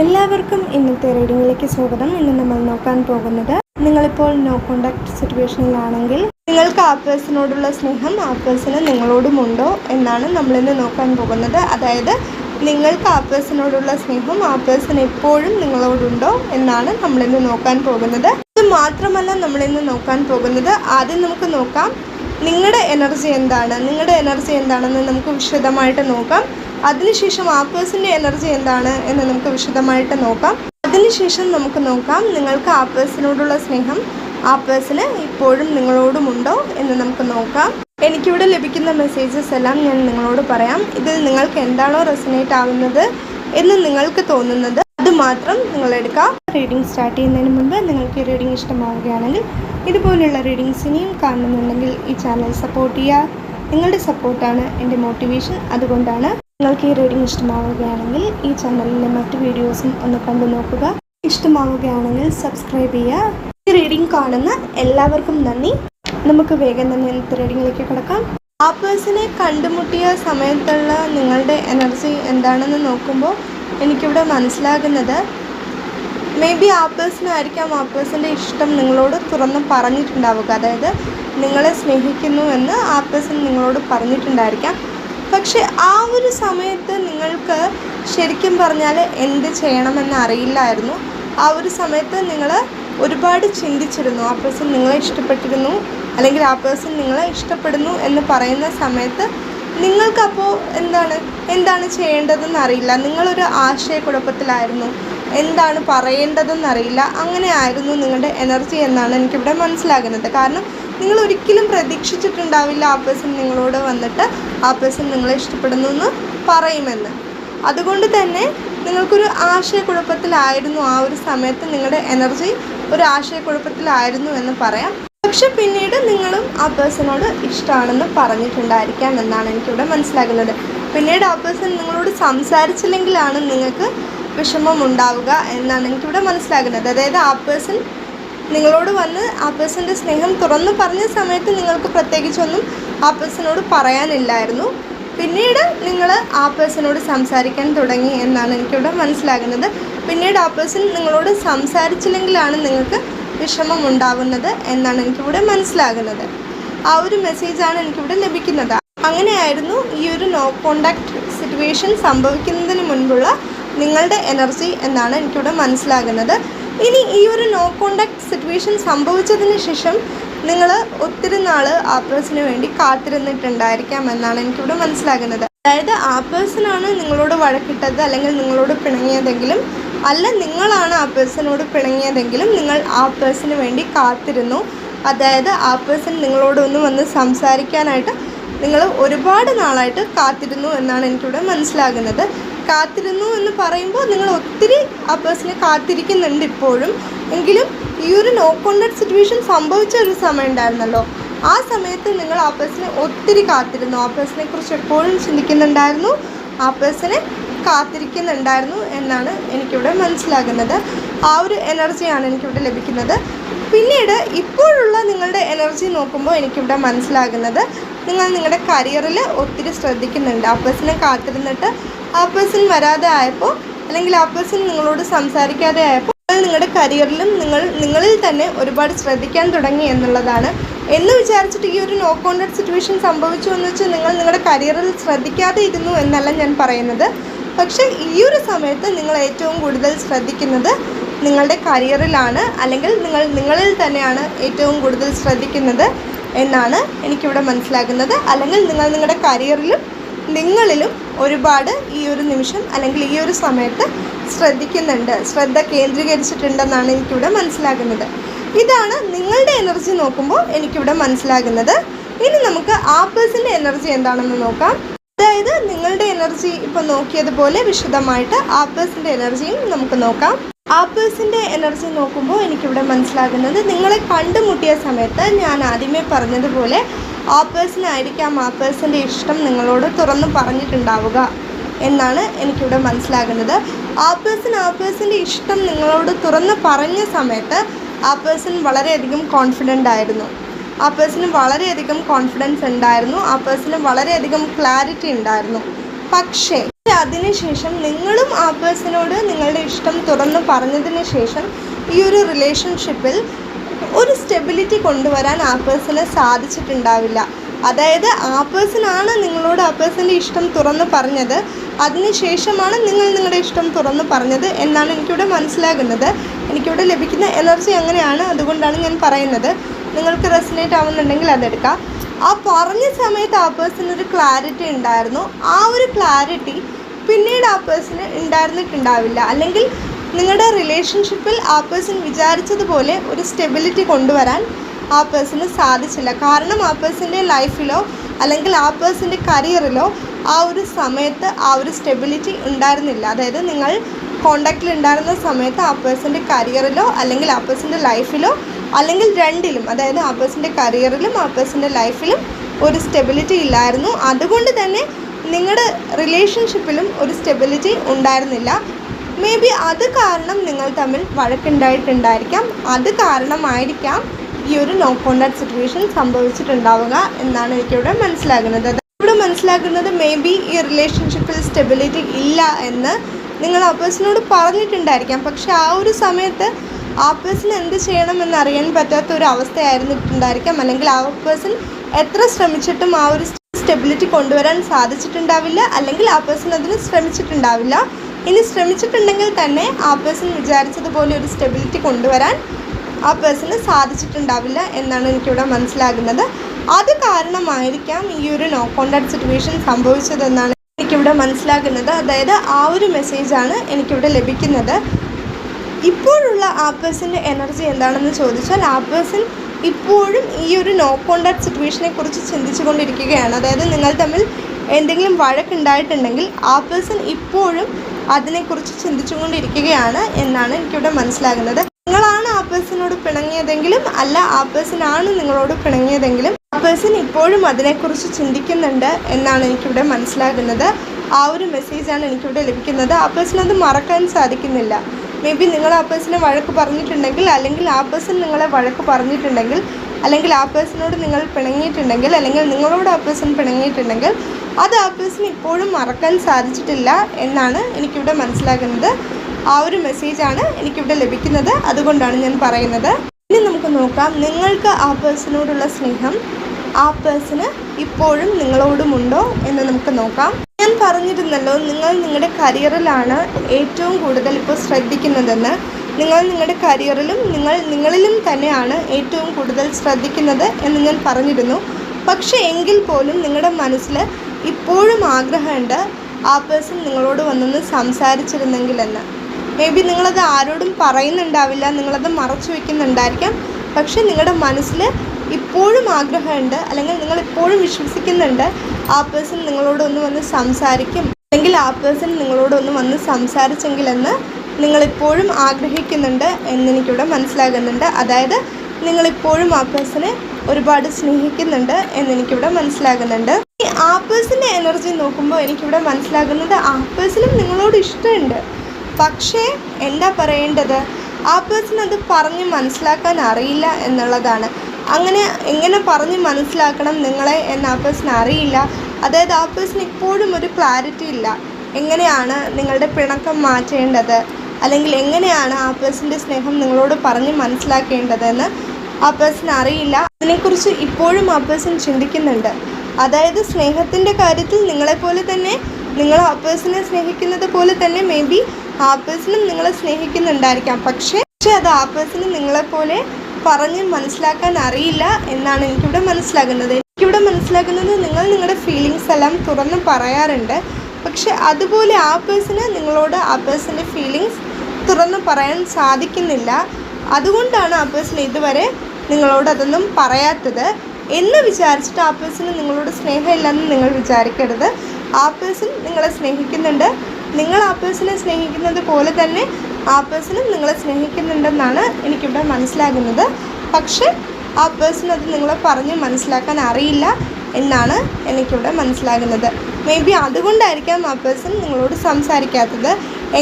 എല്ലാവർക്കും ഇന്നത്തെ റീഡിങ്ങിലേക്ക് സ്വാഗതം. ഇന്ന് നമ്മൾ നോക്കാൻ പോകുന്നത് നിങ്ങളിപ്പോൾ നോ കോണ്ടാക്ട് സിറ്റുവേഷനിലാണെങ്കിൽ നിങ്ങൾക്ക് ആ പേഴ്സണോടുള്ള സ്നേഹം ആ പേഴ്സണ് നിങ്ങളോടുമുണ്ടോ എന്നാണ് നമ്മളിന്ന് നോക്കാൻ പോകുന്നത്. അതായത് നിങ്ങൾക്ക് ആ പേഴ്സണോടുള്ള സ്നേഹം ആ പേഴ്സൺ എപ്പോഴും നിങ്ങളോടുണ്ടോ എന്നാണ് നമ്മളിന്ന് നോക്കാൻ പോകുന്നത്. ഇത് മാത്രമല്ല നമ്മളിന്ന് നോക്കാൻ പോകുന്നത് ആദ്യം നമുക്ക് നോക്കാം. നിങ്ങളുടെ എനർജി എന്താണ്? നിങ്ങളുടെ എനർജി എന്താണെന്ന് നമുക്ക് വിശദമായിട്ട് നോക്കാം. അതിനുശേഷം ആ പേഴ്സന്റെ എനർജി എന്താണ് എന്ന് നമുക്ക് വിശദമായിട്ട് നോക്കാം. അതിനുശേഷം നമുക്ക് നോക്കാം നിങ്ങൾക്ക് ആ പേഴ്സണോടുള്ള സ്നേഹം ആ പേഴ്സിന് ഇപ്പോഴും നിങ്ങളോടുമുണ്ടോ എന്ന് നമുക്ക് നോക്കാം. എനിക്കിവിടെ ലഭിക്കുന്ന മെസ്സേജസ് എല്ലാം ഞാൻ നിങ്ങളോട് പറയാം. ഇതിൽ നിങ്ങൾക്ക് എന്താണോ റെസിനേറ്റ് ആവുന്നത് എന്ന് നിങ്ങൾക്ക് തോന്നുന്നത് അത് മാത്രം നിങ്ങൾ എടുക്കാം. റീഡിംഗ് സ്റ്റാർട്ട് ചെയ്യുന്നതിന് മുമ്പ് നിങ്ങൾക്ക് ഈ റീഡിംഗ് ഇഷ്ടമാവുകയാണെങ്കിൽ ഇതുപോലുള്ള റീഡിങ്സ് ഇനിയും കാണുന്നുണ്ടെങ്കിൽ ഈ ചാനൽ സപ്പോർട്ട് ചെയ്യുക. നിങ്ങളുടെ സപ്പോർട്ടാണ് എന്റെ മോട്ടിവേഷൻ. അതുകൊണ്ടാണ് നിങ്ങൾക്ക് ഈ റീഡിംഗ് ഇഷ്ടമാവുകയാണെങ്കിൽ ഈ ചാനലിലെ മറ്റു വീഡിയോസും ഒന്ന് കണ്ടു നോക്കുക. ഇഷ്ടമാവുകയാണെങ്കിൽ സബ്സ്ക്രൈബ് ചെയ്യുക. ഈ റീഡിംഗ് കാണുന്ന എല്ലാവർക്കും നന്ദി. നമുക്ക് വേഗം തന്നെ ഇന്നത്തെ റീഡിങ്ങിലേക്ക് കിടക്കാം. ആ പേഴ്സണെ കണ്ടുമുട്ടിയ സമയത്തുള്ള നിങ്ങളുടെ എനർജി എന്താണെന്ന് നോക്കുമ്പോൾ എനിക്കിവിടെ മനസ്സിലാകുന്നത് മേ ബി ആ പേഴ്സണായിരിക്കാം ആ പേഴ്സന്റെ ഇഷ്ടം നിങ്ങളോട് തുറന്ന് പറഞ്ഞിട്ടുണ്ടാവുക. അതായത് നിങ്ങളെ സ്നേഹിക്കുന്നു എന്ന് ആ പേഴ്സൺ നിങ്ങളോട് പറഞ്ഞിട്ടുണ്ടായിരിക്കാം. പക്ഷെ ആ ഒരു സമയത്ത് നിങ്ങൾക്ക് ശരിക്കും പറഞ്ഞാൽ എന്ത് ചെയ്യണമെന്ന് അറിയില്ലായിരുന്നു. ആ ഒരു സമയത്ത് നിങ്ങൾ ഒരുപാട് ചിന്തിച്ചിരുന്നു. ആ പേഴ്സൺ നിങ്ങളെ ഇഷ്ടപ്പെട്ടിരുന്നു. അല്ലെങ്കിൽ ആ പേഴ്സൺ നിങ്ങളെ ഇഷ്ടപ്പെടുന്നു എന്ന് പറയുന്ന സമയത്ത് നിങ്ങൾക്കപ്പോൾ എന്താണ്? എന്താണ് ചെയ്യേണ്ടതെന്ന് അറിയില്ല. നിങ്ങളൊരു ആശയക്കുഴപ്പത്തിലായിരുന്നു. എന്താണ് പറയേണ്ടതെന്ന് അറിയില്ല. അങ്ങനെ ആയിരുന്നു നിങ്ങളുടെ എനർജി എന്നാണ് എനിക്കിവിടെ മനസ്സിലാകുന്നത്. കാരണം നിങ്ങൾ ഒരിക്കലും പ്രതീക്ഷിച്ചിട്ടുണ്ടാവില്ല ആ പേഴ്സൺ നിങ്ങളോട് വന്നിട്ട് ആ പേഴ്സൺ നിങ്ങളെ ഇഷ്ടപ്പെടുന്നു എന്ന് പറയുമെന്ന്. അതുകൊണ്ട് തന്നെ നിങ്ങൾക്കൊരു ആശയക്കുഴപ്പത്തിലായിരുന്നു ആ ഒരു സമയത്ത് നിങ്ങളുടെ എനർജി ഒരു ആശയക്കുഴപ്പത്തിലായിരുന്നു എന്ന് പറയാം. പക്ഷെ പിന്നീട് നിങ്ങളും ആ പേഴ്സണോട് ഇഷ്ടമാണെന്ന് പറഞ്ഞിട്ടുണ്ടായിരിക്കാം എന്നാണ് എനിക്കിവിടെ മനസ്സിലാകുന്നത്. പിന്നീട് ആ പേഴ്സൺ നിങ്ങളോട് സംസാരിച്ചില്ലെങ്കിലാണ് നിങ്ങൾക്ക് വിഷമം ഉണ്ടാവുക എന്നാണ് എനിക്കിവിടെ മനസ്സിലാകുന്നത്. അതായത് ആ പേഴ്സൺ നിങ്ങളോട് വന്ന് ആ സ്നേഹം തുറന്നു പറഞ്ഞ സമയത്ത് നിങ്ങൾക്ക് പ്രത്യേകിച്ചൊന്നും ആ പേഴ്സണോട് പറയാനില്ലായിരുന്നു. പിന്നീട് നിങ്ങൾ ആ പേഴ്സണോട് സംസാരിക്കാൻ തുടങ്ങി എന്നാണ് എനിക്കിവിടെ മനസ്സിലാകുന്നത്. പിന്നീട് ആ പേഴ്സൺ നിങ്ങളോട് സംസാരിച്ചില്ലെങ്കിലാണ് നിങ്ങൾക്ക് വിഷമം ഉണ്ടാകുന്നത് എന്നാണ് എനിക്കിവിടെ മനസ്സിലാകുന്നത്. ആ ഒരു മെസ്സേജാണ് എനിക്കിവിടെ ലഭിക്കുന്നത്. അങ്ങനെയായിരുന്നു ഈ ഒരു നോ കോണ്ടാക്ട് സിറ്റുവേഷൻ സംഭവിക്കുന്നതിന് മുൻപുള്ള നിങ്ങളുടെ എനർജി എന്നാണ് എനിക്കിവിടെ മനസ്സിലാകുന്നത്. ഇനി ഈ ഒരു നോ കോണ്ടാക്ട് സിറ്റുവേഷൻ സംഭവിച്ചതിന് ശേഷം നിങ്ങൾ ഒത്തിരി നാൾ ആ പേഴ്സന് വേണ്ടി കാത്തിരുന്നിട്ടുണ്ടായിരിക്കാം എന്നാണ് എനിക്കിവിടെ മനസ്സിലാകുന്നത്. അതായത് ആ പേഴ്സണാണ് നിങ്ങളോട് വഴക്കിട്ടത് അല്ലെങ്കിൽ നിങ്ങളോട് പിണങ്ങിയതെങ്കിലും അല്ല നിങ്ങളാണ് ആ പേഴ്സണോട് പിണങ്ങിയതെങ്കിലും നിങ്ങൾ ആ പേഴ്സന് വേണ്ടി കാത്തിരുന്നു. അതായത് ആ പേഴ്സൺ നിങ്ങളോട് ഒന്ന് വന്ന് സംസാരിക്കാനായിട്ട് നിങ്ങൾ ഒരുപാട് നാളായിട്ട് കാത്തിരുന്നു എന്നാണ് എനിക്കിവിടെ മനസ്സിലാകുന്നത്. കാത്തിരുന്നു എന്ന് പറയുമ്പോൾ നിങ്ങൾ ഒത്തിരി ആ പേഴ്സണെ കാത്തിരിക്കുന്നുണ്ട് ഇപ്പോഴും. എങ്കിലും ഈ ഒരു നോ കോണ്ടാക്ട് സിറ്റുവേഷൻ സംഭവിച്ച ഒരു സമയം ഉണ്ടായിരുന്നല്ലോ. ആ സമയത്ത് നിങ്ങൾ ആ പേഴ്സണെ ഒത്തിരി കാത്തിരുന്നു. ആ പേഴ്സണെ കുറിച്ച് എപ്പോഴും ചിന്തിക്കുന്നുണ്ടായിരുന്നു. ആ പേഴ്സണെ കാത്തിരിക്കുന്നുണ്ടായിരുന്നു എന്നാണ് എനിക്കിവിടെ മനസ്സിലാകുന്നത്. ആ ഒരു എനർജിയാണ് എനിക്കിവിടെ ലഭിക്കുന്നത്. പിന്നീട് ഇപ്പോഴുള്ള നിങ്ങളുടെ എനർജി നോക്കുമ്പോൾ എനിക്കിവിടെ മനസ്സിലാകുന്നത്. നിങ്ങൾ നിങ്ങളുടെ കരിയറിൽ ഒത്തിരി ശ്രദ്ധിക്കുന്നുണ്ട്. ആ പേഴ്സണെ കാത്തിരുന്നിട്ട് ആ പേഴ്സൺ വരാതെ ആയപ്പോൾ അല്ലെങ്കിൽ ആ പേഴ്സൺ നിങ്ങളോട് സംസാരിക്കാതെ ആയപ്പോൾ നിങ്ങളുടെ കരിയറിലും നിങ്ങൾ നിങ്ങളിൽ തന്നെ ഒരുപാട് ശ്രദ്ധിക്കാൻ തുടങ്ങി എന്നുള്ളതാണ്. എന്ന് വിചാരിച്ചിട്ട് ഈ ഒരു നോ കോണ്ടാക്ട് സിറ്റുവേഷൻ സംഭവിച്ചു എന്ന് വെച്ചാൽ നിങ്ങൾ നിങ്ങളുടെ കരിയറിൽ ശ്രദ്ധിക്കാതെ ഇരുന്നു എന്നല്ല ഞാൻ പറയുന്നത്. പക്ഷേ ഈ ഒരു സമയത്ത് നിങ്ങൾ ഏറ്റവും കൂടുതൽ ശ്രദ്ധിക്കുന്നത് നിങ്ങളുടെ കരിയറിലാണ് അല്ലെങ്കിൽ നിങ്ങൾ നിങ്ങളിൽ തന്നെയാണ് ഏറ്റവും കൂടുതൽ ശ്രദ്ധിക്കുന്നത് എന്നാണ് എനിക്കിവിടെ മനസ്സിലാകുന്നത്. അല്ലെങ്കിൽ നിങ്ങൾ നിങ്ങളുടെ കരിയറിലും നിങ്ങളിലും ഒരുപാട് ഈ ഒരു നിമിഷം അല്ലെങ്കിൽ ഈ ഒരു സമയത്ത് ശ്രദ്ധിക്കുന്നുണ്ട്. ശ്രദ്ധ കേന്ദ്രീകരിച്ചിട്ടുണ്ടെന്നാണ് എനിക്കിവിടെ മനസ്സിലാകുന്നത്. ഇതാണ് നിങ്ങളുടെ എനർജി നോക്കുമ്പോൾ എനിക്കിവിടെ മനസ്സിലാകുന്നത്. ഇനി നമുക്ക് ആ പേഴ്സന്റെ എനർജി എന്താണെന്ന് നോക്കാം. അതായത് നിങ്ങളുടെ എനർജി ഇപ്പം നോക്കിയതുപോലെ വിശദമായിട്ട് ആ പേഴ്സന്റെ എനർജിയും നമുക്ക് നോക്കാം. ആ പേഴ്സന്റെ എനർജി നോക്കുമ്പോൾ എനിക്കിവിടെ മനസ്സിലാകുന്നത് നിങ്ങളെ കണ്ടുമുട്ടിയ സമയത്ത് ഞാൻ ആദ്യമേ പറഞ്ഞതുപോലെ ആ പേഴ്സൺ ആയിരിക്കാം ആ പേഴ്സന്റെ ഇഷ്ടം നിങ്ങളോട് തുറന്ന് പറഞ്ഞിട്ടുണ്ടാവുക എന്നാണ് എനിക്കിവിടെ മനസ്സിലാകുന്നത്. ആ പേഴ്സൺ ആ പേഴ്സന്റെ ഇഷ്ടം നിങ്ങളോട് തുറന്ന് പറഞ്ഞ സമയത്ത് ആ പേഴ്സൺ വളരെയധികം കോൺഫിഡന്റ് ആയിരുന്നു. ആ പേഴ്സണ് വളരെയധികം കോൺഫിഡൻസ് ഉണ്ടായിരുന്നു. ആ പേഴ്സണ് വളരെയധികം ക്ലാരിറ്റി ഉണ്ടായിരുന്നു. പക്ഷേ അതിനുശേഷം നിങ്ങളും ആ പേഴ്സണോട് നിങ്ങളുടെ ഇഷ്ടം തുറന്ന് പറഞ്ഞതിന് ശേഷം ഈ ഒരു റിലേഷൻഷിപ്പിൽ ഒരു സ്റ്റെബിലിറ്റി കൊണ്ടുവരാൻ ആ പേഴ്സണ് സാധിച്ചിട്ടുണ്ടാവില്ല. അതായത് ആ പേഴ്സണാണ് നിങ്ങളോട് ആ പേഴ്സന്റെ ഇഷ്ടം തുറന്ന് പറഞ്ഞത്. അതിനുശേഷമാണ് നിങ്ങൾ നിങ്ങളുടെ ഇഷ്ടം തുറന്ന് പറഞ്ഞത് എന്നാണ് എനിക്കിവിടെ മനസ്സിലാകുന്നത്. എനിക്കിവിടെ ലഭിക്കുന്ന എനർജി അങ്ങനെയാണ് അതുകൊണ്ടാണ് ഞാൻ പറയുന്നത്. നിങ്ങൾക്ക് റെസിനേറ്റ് ആവുന്നുണ്ടെങ്കിൽ അതെടുക്കാം. ആ പറഞ്ഞ സമയത്ത് ആ പേഴ്സൺ ഒരു ക്ലാരിറ്റി ഉണ്ടായിരുന്നു. ആ ഒരു ക്ലാരിറ്റി പിന്നീട് ആ പേഴ്സണ് ഉണ്ടായിരുന്നിട്ടുണ്ടാവില്ല. അല്ലെങ്കിൽ നിങ്ങളുടെ റിലേഷൻഷിപ്പിൽ ആ പേഴ്സൺ വിചാരിച്ചതുപോലെ ഒരു സ്റ്റെബിലിറ്റി കൊണ്ടുവരാൻ ആ പേഴ്സണ് സാധിച്ചില്ല. കാരണം ആ പേഴ്സന്റെ ലൈഫിലോ അല്ലെങ്കിൽ ആ പേഴ്സന്റെ കരിയറിലോ ആ ഒരു സമയത്ത് ആ ഒരു സ്റ്റെബിലിറ്റി ഉണ്ടായിരുന്നില്ല. അതായത് നിങ്ങൾ കോണ്ടാക്റ്റിൽ ഉണ്ടായിരുന്ന സമയത്ത് ആ പേഴ്സന്റെ കരിയറിലോ അല്ലെങ്കിൽ ആ പേഴ്സന്റെ ലൈഫിലോ അല്ലെങ്കിൽ രണ്ടിലും അതായത് ആ പേഴ്സന്റെ കരിയറിലും ആ പേഴ്സന്റെ ലൈഫിലും ഒരു സ്റ്റെബിലിറ്റി ഇല്ലായിരുന്നു. അതുകൊണ്ട് തന്നെ നിങ്ങളുടെ റിലേഷൻഷിപ്പിലും ഒരു സ്റ്റെബിലിറ്റി ഉണ്ടായിരുന്നില്ല. മേ ബി അത് കാരണം നിങ്ങൾ തമ്മിൽ വഴക്കുണ്ടായിട്ടുണ്ടായിരിക്കാം. അത് കാരണമായിരിക്കാം ഈ ഒരു നോ കോണ്ടാക്ട് സിറ്റുവേഷൻ സംഭവിച്ചിട്ടുണ്ടാവുക എന്നാണ് എനിക്കിവിടെ മനസ്സിലാകുന്നത്. ഇവിടെ മനസ്സിലാക്കുന്നത് മേ ബി ഈ റിലേഷൻഷിപ്പിൽ സ്റ്റെബിലിറ്റി ഇല്ല എന്ന് നിങ്ങൾ ആ പേഴ്സണോട് പറഞ്ഞിട്ടുണ്ടായിരിക്കാം. പക്ഷെ ആ ഒരു സമയത്ത് ആ പേഴ്സൺ എന്ത് ചെയ്യണമെന്ന് അറിയാൻ പറ്റാത്ത ഒരു അവസ്ഥയായിരുന്നിട്ടുണ്ടായിരിക്കാം അല്ലെങ്കിൽ ആ പേഴ്സൺ എത്ര ശ്രമിച്ചിട്ടും ആ ഒരു സ്റ്റെബിലിറ്റി കൊണ്ടുവരാൻ സാധിച്ചിട്ടുണ്ടാവില്ല. അല്ലെങ്കിൽ ആ പേഴ്സൺ അതിന് ശ്രമിച്ചിട്ടുണ്ടാവില്ല. ഇനി ശ്രമിച്ചിട്ടുണ്ടെങ്കിൽ തന്നെ ആ പേഴ്സൺ വിചാരിച്ചതുപോലെ ഒരു സ്റ്റെബിലിറ്റി കൊണ്ടുവരാൻ ആ പേഴ്സണ് സാധിച്ചിട്ടുണ്ടാവില്ല എന്നാണ് എനിക്കിവിടെ മനസ്സിലാകുന്നത്. അത് കാരണമായിരിക്കാം ഈ ഒരു നോ കോണ്ടാക്ട് സിറ്റുവേഷൻ സംഭവിച്ചതെന്നാണ് എനിക്കിവിടെ മനസ്സിലാകുന്നത്. അതായത് ആ ഒരു മെസ്സേജാണ് എനിക്കിവിടെ ലഭിക്കുന്നത്. ഇപ്പോഴുള്ള ആ പേഴ്സന്റെ എനർജി എന്താണെന്ന് ചോദിച്ചാൽ ആ പേഴ്സൺ ഇപ്പോഴും ഈ ഒരു നോ കോണ്ടാക്ട് സിറ്റുവേഷനെ കുറിച്ച് ചിന്തിച്ചു കൊണ്ടിരിക്കുകയാണ് അതായത് നിങ്ങൾ തമ്മിൽ എന്തെങ്കിലും വഴക്കുണ്ടായിട്ടുണ്ടെങ്കിൽ ആ പേഴ്സൺ ഇപ്പോഴും അതിനെക്കുറിച്ച് ചിന്തിച്ചുകൊണ്ടിരിക്കുകയാണ് എന്നാണ് എനിക്കിവിടെ മനസ്സിലാകുന്നത്. നിങ്ങളാണ് ആ പേഴ്സണോട് പിണങ്ങിയതെങ്കിലും അല്ല ആ പേഴ്സൺ ആണ് നിങ്ങളോട് പിണങ്ങിയതെങ്കിലും ആ പേഴ്സൺ ഇപ്പോഴും അതിനെക്കുറിച്ച് ചിന്തിക്കുന്നുണ്ട് എന്നാണ് എനിക്കിവിടെ മനസ്സിലാകുന്നത്. ആ ഒരു മെസ്സേജാണ് എനിക്കിവിടെ ലഭിക്കുന്നത്. ആ പേഴ്സൺ അത് മറക്കാൻ സാധിക്കുന്നില്ല. മേ ബി നിങ്ങൾ ആ പേഴ്സണെ വഴക്ക് പറഞ്ഞിട്ടുണ്ടെങ്കിൽ അല്ലെങ്കിൽ ആ പേഴ്സൺ നിങ്ങളെ വഴക്ക് പറഞ്ഞിട്ടുണ്ടെങ്കിൽ അല്ലെങ്കിൽ ആ പേഴ്സണോട് നിങ്ങൾ പിണങ്ങിയിട്ടുണ്ടെങ്കിൽ അല്ലെങ്കിൽ നിങ്ങളോട് ആ പേഴ്സൺ പിണങ്ങിയിട്ടുണ്ടെങ്കിൽ അത് ആപ്പിൾസിന് ഇപ്പോഴും മറക്കാൻ സാധിച്ചിട്ടില്ല എന്നാണ് എനിക്കിവിടെ മനസ്സിലാകുന്നത്. ആ ഒരു മെസ്സേജാണ് എനിക്കിവിടെ ലഭിക്കുന്നത്. അതുകൊണ്ടാണ് ഞാൻ പറയുന്നത്. ഇനി നമുക്ക് നോക്കാം നിങ്ങൾക്ക് ആ പേഴ്സണോടുള്ള സ്നേഹം ആ പേഴ്സണ് ഇപ്പോഴും നിങ്ങളോടുമുണ്ടോ എന്ന് നമുക്ക് നോക്കാം. ഞാൻ പറഞ്ഞിരുന്നല്ലോ നിങ്ങൾ നിങ്ങളുടെ കരിയറിലാണ് ഏറ്റവും കൂടുതൽ ഇപ്പോൾ ശ്രദ്ധിക്കുന്നതെന്ന്. നിങ്ങൾ നിങ്ങളുടെ കരിയറിലും നിങ്ങൾ നിങ്ങളിലും തന്നെയാണ് ഏറ്റവും കൂടുതൽ ശ്രദ്ധിക്കുന്നത് എന്ന് ഞാൻ പറഞ്ഞിരുന്നു. പക്ഷേ എങ്കിൽ പോലും നിങ്ങളുടെ മനസ്സിൽ ഇപ്പോഴും ആഗ്രഹമുണ്ട് ആ പേഴ്സൺ നിങ്ങളോട് വന്നൊന്ന് സംസാരിച്ചിരുന്നെങ്കിലെന്ന്. മേ ബി നിങ്ങളത് ആരോടും പറയുന്നുണ്ടാവില്ല നിങ്ങളത് മറച്ചു വയ്ക്കുന്നുണ്ടായിരിക്കാം പക്ഷെ നിങ്ങളുടെ മനസ്സിൽ ഇപ്പോഴും ആഗ്രഹമുണ്ട് അല്ലെങ്കിൽ നിങ്ങൾ ഇപ്പോഴും വിശ്വസിക്കുന്നുണ്ട് ആ പേഴ്സൺ നിങ്ങളോട് ഒന്ന് വന്ന് സംസാരിക്കും. അല്ലെങ്കിൽ ആ പേഴ്സൺ നിങ്ങളോട് ഒന്ന് വന്ന് സംസാരിച്ചെങ്കിലെന്ന് നിങ്ങളിപ്പോഴും ആഗ്രഹിക്കുന്നുണ്ട് എന്നെനിക്കിവിടെ മനസ്സിലാകുന്നുണ്ട്. അതായത് നിങ്ങളിപ്പോഴും ആ പേഴ്സണെ ഒരുപാട് സ്നേഹിക്കുന്നുണ്ട് എന്നെനിക്കിവിടെ മനസ്സിലാകുന്നുണ്ട്. ഈ ആ എനർജി നോക്കുമ്പോൾ എനിക്കിവിടെ മനസ്സിലാകുന്നത് ആപ്പേഴ്സിനും നിങ്ങളോട് ഇഷ്ടമുണ്ട്. പക്ഷേ എന്താ പറയേണ്ടത്? അത് പറഞ്ഞ് മനസ്സിലാക്കാൻ അറിയില്ല എന്നുള്ളതാണ്. അങ്ങനെ എങ്ങനെ പറഞ്ഞ് മനസ്സിലാക്കണം നിങ്ങളെ എന്ന ആ പേഴ്സൺ അറിയില്ല. അതായത് ആ പേഴ്സൺ ഇപ്പോഴും ഒരു ക്ലാരിറ്റി ഇല്ല. എങ്ങനെയാണ് നിങ്ങളുടെ പിണക്കം മാറ്റേണ്ടത്? അല്ലെങ്കിൽ എങ്ങനെയാണ് ആ പേഴ്സന്റെ സ്നേഹം നിങ്ങളോട് പറഞ്ഞ് മനസ്സിലാക്കേണ്ടതെന്ന് ആ പേഴ്സൺ അറിയില്ല. അതിനെക്കുറിച്ച് ഇപ്പോഴും ആ പേഴ്സൺ ചിന്തിക്കുന്നുണ്ട്. അതായത് സ്നേഹത്തിന്റെ കാര്യത്തിൽ നിങ്ങളെപ്പോലെ തന്നെ നിങ്ങൾ ആ പേഴ്സണെ സ്നേഹിക്കുന്നത് പോലെ തന്നെ മേ ബി ആ പേഴ്സണും നിങ്ങളെ സ്നേഹിക്കുന്നുണ്ടായിരിക്കാം. പക്ഷേ പക്ഷേ അത് ആ പേഴ്സണ് നിങ്ങളെപ്പോലെ പറഞ്ഞ് മനസ്സിലാക്കാൻ അറിയില്ല എന്നാണ് എനിക്കിവിടെ മനസ്സിലാകുന്നത്. എനിക്കിവിടെ മനസ്സിലാക്കുന്നത് നിങ്ങൾ നിങ്ങളുടെ ഫീലിങ്സ് എല്ലാം തുറന്ന് പറയാറുണ്ട്. പക്ഷെ അതുപോലെ ആ പേഴ്സണ് നിങ്ങളോട് ആ പേഴ്സന്റെ ഫീലിങ്സ് തുറന്ന് പറയാൻ സാധിക്കുന്നില്ല. അതുകൊണ്ടാണ് ആ പേഴ്സൺ ഇതുവരെ നിങ്ങളോട് അതൊന്നും പറയാത്തത്. എന്ന് വിചാരിച്ചിട്ട് ആ പേഴ്സണ് നിങ്ങളോട് സ്നേഹമില്ലെന്ന് നിങ്ങൾ വിചാരിക്കരുത്. ആ പേഴ്സൺ നിങ്ങളെ സ്നേഹിക്കുന്നുണ്ട്. നിങ്ങൾ ആ പേഴ്സണെ സ്നേഹിക്കുന്നത് പോലെ തന്നെ ആ പേഴ്സണും നിങ്ങളെ സ്നേഹിക്കുന്നുണ്ടെന്നാണ് എനിക്കിവിടെ മനസ്സിലാകുന്നത്. പക്ഷേ ആ പേഴ്സൺ അത് നിങ്ങളെ പറഞ്ഞ് മനസ്സിലാക്കാൻ അറിയില്ല എന്നാണ് എനിക്കിവിടെ മനസ്സിലാകുന്നത്. മേ ബി അതുകൊണ്ടായിരിക്കാം ആ പേഴ്സൺ നിങ്ങളോട് സംസാരിക്കാത്തത്.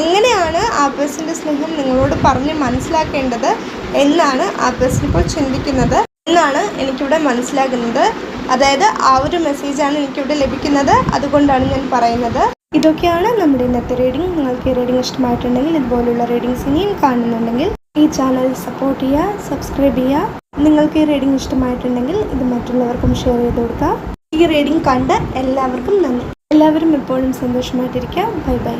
എങ്ങനെയാണ് ആ പേഴ്സന്റെ സ്നേഹം നിങ്ങളോട് പറഞ്ഞ് മനസ്സിലാക്കേണ്ടത് എന്നാണ് ആ പേഴ്സൺ ഇപ്പോൾ ചിന്തിക്കുന്നത്. എന്നാണ് എനിക്കിവിടെ മനസ്സിലാകുന്നത്. അതായത് ആ ഒരു മെസ്സേജാണ് എനിക്കിവിടെ ലഭിക്കുന്നത്. അതുകൊണ്ടാണ് ഞാൻ പറയുന്നത്. ഇതൊക്കെയാണ് നമ്മുടെ ഇന്നത്തെ റീഡിംഗ് നിങ്ങൾക്ക് ഈ റീഡിംഗ് ഇഷ്ടമായിട്ടുണ്ടെങ്കിൽ ഇതുപോലുള്ള റീഡിങ്സ് ഇനിയും കാണുന്നുണ്ടെങ്കിൽ ഈ ചാനൽ സപ്പോർട്ട് ചെയ്യുക സബ്സ്ക്രൈബ് ചെയ്യുക. നിങ്ങൾക്ക് ഈ റീഡിംഗ് ഇഷ്ടമായിട്ടുണ്ടെങ്കിൽ ഇത് മറ്റുള്ളവർക്കും ഷെയർ ചെയ്ത് കൊടുക്കുക. ഈ റീഡിംഗ് കണ്ട് എല്ലാവർക്കും നന്ദി. എല്ലാവരും എപ്പോഴും സന്തോഷമായിട്ടിരിക്കുക. Bye bye